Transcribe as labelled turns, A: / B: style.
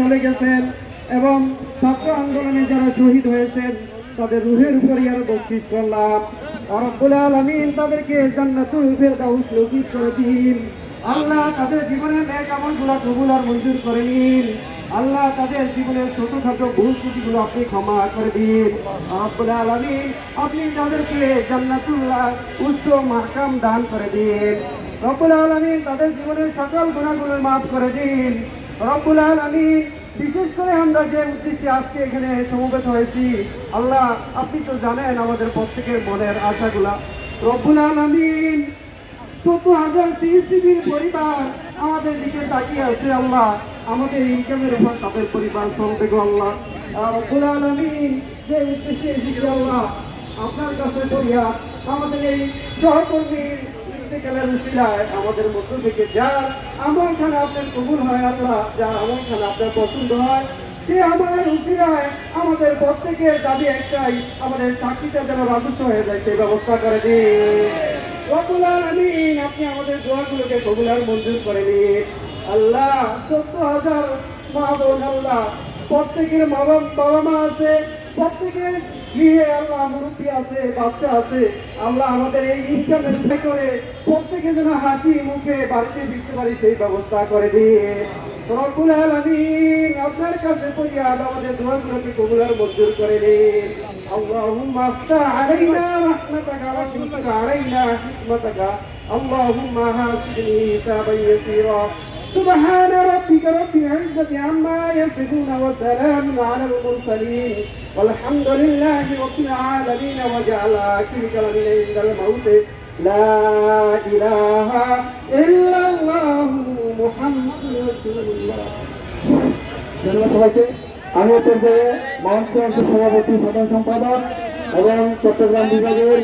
A: চলে গেছেন এবং ছাত্র আন্দোলনে যারা শহীদ হয়েছেন, তাদের রুহের উপরই আরও বকশিস করলাম। আলামিন তাদেরকে দিন। আল্লাহ তাদের কবুল আর মঞ্জুর করে নিন। আল্লাহ তাদের ছোটখাটো ভুল আপনি ক্ষমা করে দিন। আপনি তাদেরকে জান্নাতুল্লাহ উচ্চ মাকাম দান করে দিন। রব্বুল আলামিন তাদের জীবনের সকল গুণাগুলো মাফ করে দিন। রব্বুল আলামিন, বিশেষ করে আমরা যে উদ্দেশ্যে আজকে এখানে সমবেত হয়েছি, আল্লাহ, আপনি তো জানেন আমাদের প্রত্যেকের মনের আশাগুলা। রব্বুল আলামিন, চোদ্দ হাজার সিএসিবির পরিবার আমাদের দিকে তাকিয়ে আছে, আল্লাহ, আমাদের ইনকামের উপর তাদের পরিবার চলবে গো, আল্লাহ। রব্বুল আলামিন, যে উদ্দেশ্যে এসেছি, আল্লাহ, আপনার কাছে করিয়া আমাদের এই সহকর্মীর আমাদের কবুল হয় আল্লাহ খানা আপনার পছন্দ হয়, সে উসিলায় আমাদের প্রত্যেকের দাবি একটাই, আমাদের চাকরিটা যেন রাজস্ব হয়ে যায়, সেই ব্যবস্থা করে দিন। আলামিন, আপনি আমাদের দোয়াগুলোকে কবুল আর মঞ্জুর করে নিন। আল্লাহ সত্য হাজার মা বোন আল্লাহ, প্রত্যেকের মা বাবা মা আছে, প্রত্যেকের গৃহে আল্লাহ মুরব্বী আছে বাচ্চা আছে আল্লাহ আমাদের এই ইনকামের করে প্রত্যেকে যেন হাসি মুখে বাড়িতে ফিরতে পারি সেই ব্যবস্থা করে দিয়ে রব্বুল আলামিন আপনার কাছে ফরিয়াদ আমাদের দোয়াগুলোকে কবুল আর মঞ্জুর করে নিন اللهم افتح علينا رحمتك واشرك علينا حكمتك اللهم هاتني حسابا يسيرا سبحان ربك رب العزة عما يصفون وسلام على المرسلين والحمد لله رب العالمين وجعل آخر كلامنا عند الموت لا إله إلا الله محمد رسول الله ধন্যবাদ সবাইকে আমি পর্যায়ে মঞ্চ সভাপতি সাধারণ সম্পাদক এবং চট্টগ্রাম বিভাগের